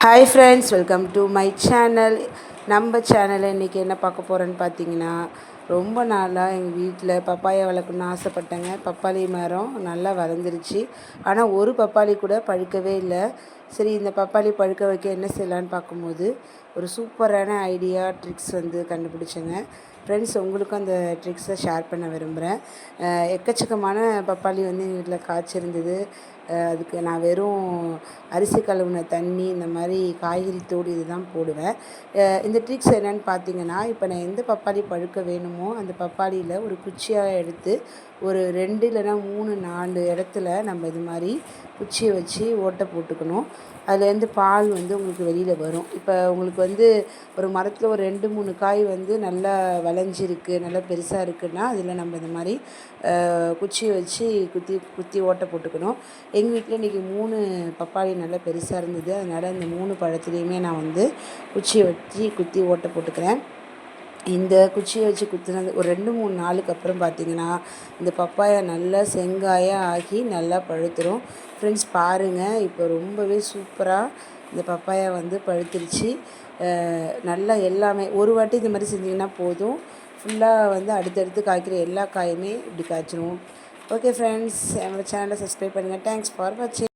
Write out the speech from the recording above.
Hi friends welcome to my channel நம்ம சேனலில் இன்றைக்கி என்ன பார்க்க போகிறேன்னு பார்த்தீங்கன்னா ரொம்ப நாளாக எங்கள் வீட்டில் பப்பாயா வளர்க்கணும்னு ஆசைப்பட்டேங்க. பப்பாளி மரம் நல்லா வளர்ந்துருச்சு. ஆனால் ஒரு பப்பாளி கூட பழுக்கவே இல்லை. சரி இந்த பப்பாளி பழுக்க வைக்க என்ன செய்யலான்னு பார்க்கும்போது ஒரு சூப்பரான ஐடியா ட்ரிக்ஸ் வந்து கண்டுபிடிச்சேங்க. ஃப்ரெண்ட்ஸ் உங்களுக்கும் அந்த ட்ரிக்ஸை ஷேர் பண்ண விரும்புகிறேன் எக்கச்சக்கமான பப்பாளி வந்து எங்கள் வீட்டில் காய்ச்சிருந்தது. அதுக்கு நான் வெறும் அரிசி கழுவுன தண்ணி இந்த மாதிரி காய்கறி தோடு இது தான் போடுவேன். இந்த ட்ரிக்ஸ் என்னென்னு பார்த்தீங்கன்னா இப்போ நான் எந்த பப்பாளி பழுக்க வேணுமோ அந்த பப்பாளியில் ஒரு குச்சியாக எடுத்து ஒரு ரெண்டு இல்லைன்னா மூணு நாலு இடத்துல நம்ம இது மாதிரி குச்சியை வச்சு ஓட்டை போட்டுக்கணும். அதுலேருந்து பால் வந்து உங்களுக்கு வெளியில் வரும். இப்போ உங்களுக்கு வந்து ஒரு மரத்தில் ஒரு ரெண்டு மூணு காய் வந்து நல்லா வளைஞ்சிருக்கு நல்லா பெருசாக இருக்குன்னா அதில் நம்ம இந்த மாதிரி குச்சியை வச்சு குத்தி குத்தி ஓட்டை போட்டுக்கணும். எங்கள் வீட்டில் இன்றைக்கி மூணு பப்பாளி நல்லா பெருசாக இருந்தது. அதனால் இந்த மூணு பழத்துலேயுமே நான் வந்து குச்சியை வச்சு குத்தி ஓட்டை போட்டுக்கிறேன். இந்த குச்சியை வச்சு குத்துனது ஒரு ரெண்டு மூணு நாளுக்கு அப்புறம் பார்த்திங்கன்னா இந்த பப்பாயா நல்லா செங்காயாக ஆகி நல்லா பழுத்துரும். ஃப்ரெண்ட்ஸ் பாருங்கள் இப்போ ரொம்பவே சூப்பராக இந்த பப்பாயா வந்து பழுத்துருச்சு. நல்லா எல்லாமே ஒரு வாட்டி இந்த மாதிரி செஞ்சிங்கன்னா போதும். ஃபுல்லாக வந்து அடுத்தடுத்து காய்க்கிற எல்லா காயுமே இப்படி காய்ச்சிரும். ஓகே ஃப்ரெண்ட்ஸ் என்னோடய சேனலை சப்ஸ்கிரைப் பண்ணுங்கள் தேங்க்ஸ் ஃபார் வாட்சிங்